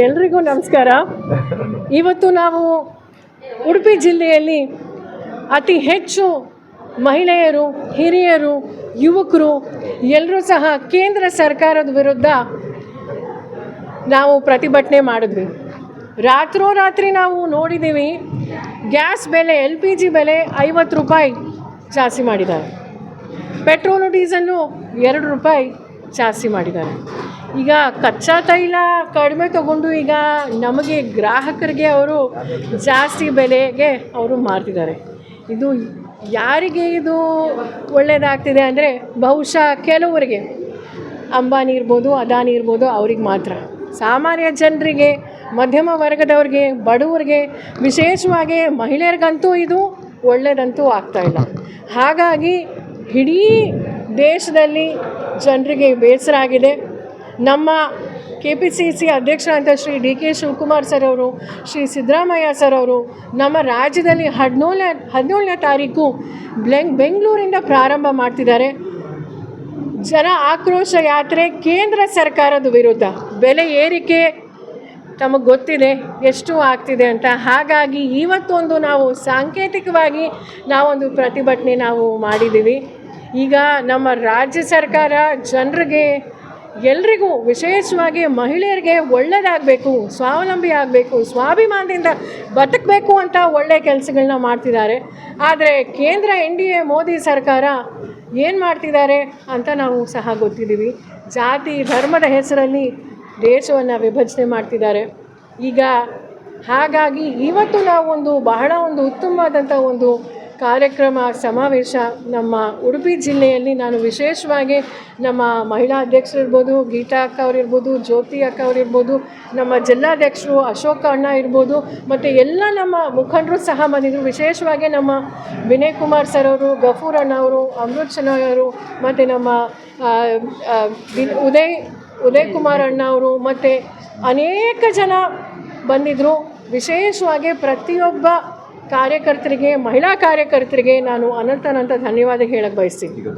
ಎಲ್ರಿಗೂ ನಮಸ್ಕಾರ. ಇವತ್ತು ನಾವು ಉಡುಪಿ ಜಿಲ್ಲೆಯಲ್ಲಿ ಅತಿ ಹೆಚ್ಚು ಮಹಿಳೆಯರು, ಹಿರಿಯರು, ಯುವಕರು ಎಲ್ಲರೂ ಸಹ ಕೇಂದ್ರ ಸರ್ಕಾರದ ವಿರುದ್ಧ ನಾವು ಪ್ರತಿಭಟನೆ ಮಾಡಿದ್ವಿ. ರಾತ್ರೋರಾತ್ರಿ ನಾವು ನೋಡಿದ್ದೀವಿ, ಗ್ಯಾಸ್ ಬೆಲೆ, ಎಲ್ ಪಿ ಜಿ ಬೆಲೆ ಐವತ್ತು ರೂಪಾಯಿ ಜಾಸ್ತಿ ಮಾಡಿದ್ದಾರೆ. ಪೆಟ್ರೋಲು, ಡೀಸೆಲ್ಲು ಎರಡು ರೂಪಾಯಿ ಜಾಸ್ತಿ ಮಾಡಿದ್ದಾರೆ. ಈಗ ಕಚ್ಚಾ ತೈಲ ಕಡಿಮೆ ತಗೊಂಡು ಈಗ ನಮಗೆ ಗ್ರಾಹಕರಿಗೆ ಅವರು ಜಾಸ್ತಿ ಬೆಲೆಗೆ ಅವರು ಮಾರ್ತಿದ್ದಾರೆ. ಇದು ಯಾರಿಗೆ ಇದು ಒಳ್ಳೆಯದಾಗ್ತಿದೆ ಅಂದರೆ ಬಹುಶಃ ಕೆಲವರಿಗೆ. ಅಂಬಾನಿ ಇರ್ಬೋದು, ಅದಾನಿ ಇರ್ಬೋದು, ಅವ್ರಿಗೆ ಮಾತ್ರ. ಸಾಮಾನ್ಯ ಜನರಿಗೆ, ಮಧ್ಯಮ ವರ್ಗದವ್ರಿಗೆ, ಬಡವರಿಗೆ, ವಿಶೇಷವಾಗಿ ಮಹಿಳೆಯರಿಗಂತೂ ಇದು ಒಳ್ಳೆಯದಂತೂ ಆಗ್ತಾಯಿಲ್ಲ ಹಾಗಾಗಿ ಇಡೀ ದೇಶದಲ್ಲಿ ಜನರಿಗೆ ಬೇಸರ ಆಗಿದೆ ನಮ್ಮ ಕೆ ಪಿ ಸಿ ಸಿ ಅಧ್ಯಕ್ಷರಾದಂಥ Shri D K Shivakumar sir ಅವರು, ಶ್ರೀ ಸಿದ್ದರಾಮಯ್ಯ ಸರ್ ಅವರು ನಮ್ಮ ರಾಜ್ಯದಲ್ಲಿ ಹದಿನೇಳನೇ ಹದಿನೇಳನೇ ತಾರೀಕು ಬ್ಲೆಂಗ್ ಬೆಂಗಳೂರಿಂದ ಪ್ರಾರಂಭ ಮಾಡ್ತಿದ್ದಾರೆ. ಜನ ಆಕ್ರೋಶ ಯಾತ್ರೆ ಕೇಂದ್ರ ಸರ್ಕಾರದ ವಿರುದ್ಧ. ಬೆಲೆ ಏರಿಕೆ ತಮಗೆ ಗೊತ್ತಿದೆ, ಎಷ್ಟು ಆಗ್ತಿದೆ ಅಂತ. ಹಾಗಾಗಿ ಇವತ್ತೊಂದು ನಾವು ಸಾಂಕೇತಿಕವಾಗಿ ನಾವೊಂದು ಪ್ರತಿಭಟನೆ ನಾವು ಮಾಡಿದ್ದೀವಿ. ಈಗ ನಮ್ಮ ರಾಜ್ಯ ಸರ್ಕಾರ ಜನರಿಗೆ ಎಲ್ರಿಗೂ ವಿಶೇಷವಾಗಿ ಮಹಿಳೆಯರಿಗೆ ಒಳ್ಳೆಯದಾಗಬೇಕು ಸ್ವಾವಲಂಬಿ ಆಗಬೇಕು, ಸ್ವಾಭಿಮಾನದಿಂದ ಬದುಕಬೇಕು ಅಂತ ಒಳ್ಳೆಯ ಕೆಲಸಗಳನ್ನ ಮಾಡ್ತಿದ್ದಾರೆ. ಆದರೆ ಕೇಂದ್ರ ಎನ್ ಡಿ ಎ, ಮೋದಿ ಸರ್ಕಾರ ಏನು ಮಾಡ್ತಿದ್ದಾರೆ ಅಂತ ನಾವು ಸಹ ಗೊತ್ತಿದ್ದೀವಿ. ಜಾತಿ, ಧರ್ಮದ ಹೆಸರಲ್ಲಿ ದೇಶವನ್ನು ವಿಭಜನೆ ಮಾಡ್ತಿದ್ದಾರೆ. ಈಗ ಹಾಗಾಗಿ ಇವತ್ತು ನಾವೊಂದು ಬಹಳ ಒಂದು ಉತ್ತಮವಾದಂಥ ಒಂದು ಕಾರ್ಯಕ್ರಮ, ಸಮಾವೇಶ ನಮ್ಮ ಉಡುಪಿ ಜಿಲ್ಲೆಯಲ್ಲಿ ನಾನು ವಿಶೇಷವಾಗಿ ನಮ್ಮ ಮಹಿಳಾ ಅಧ್ಯಕ್ಷರಿರ್ಬೋದು ಗೀತಾ ಅಕ್ಕ ಅವರಿರ್ಬೋದು ಜ್ಯೋತಿ ಅಕ್ಕ ಅವರಿರ್ಬೋದು ನಮ್ಮ ಜಿಲ್ಲಾಧ್ಯಕ್ಷರು ಅಶೋಕ ಅಣ್ಣ ಇರ್ಬೋದು, ಮತ್ತು ಎಲ್ಲ ನಮ್ಮ ಮುಖಂಡರು ಸಹ ಬಂದಿದ್ದರು ವಿಶೇಷವಾಗಿ ನಮ್ಮ ವಿನಯ್ ಕುಮಾರ್ ಸರ್ ಅವರು, ಗಫೂರ್ ಅಣ್ಣ ಅವರು, ಅಮೃತ್ ಶನಾಯ್ ಅವರು, ಮತ್ತು ನಮ್ಮ ಉದಯ್ ಉದಯ್ ಕುಮಾರ್ ಅಣ್ಣ ಅವರು, ಮತ್ತು ಅನೇಕ ಜನ ಬಂದಿದ್ದರು ವಿಶೇಷವಾಗಿ ಪ್ರತಿಯೊಬ್ಬ ಕಾರ್ಯಕರ್ತರಿಗೆ ಮಹಿಳಾ ಕಾರ್ಯಕರ್ತರಿಗೆ ನಾನು ಅನಂತ ಅನಂತ ಧನ್ಯವಾದ ಹೇಳಕ್ಕೆ ಬಯಸ್ತೀನಿ.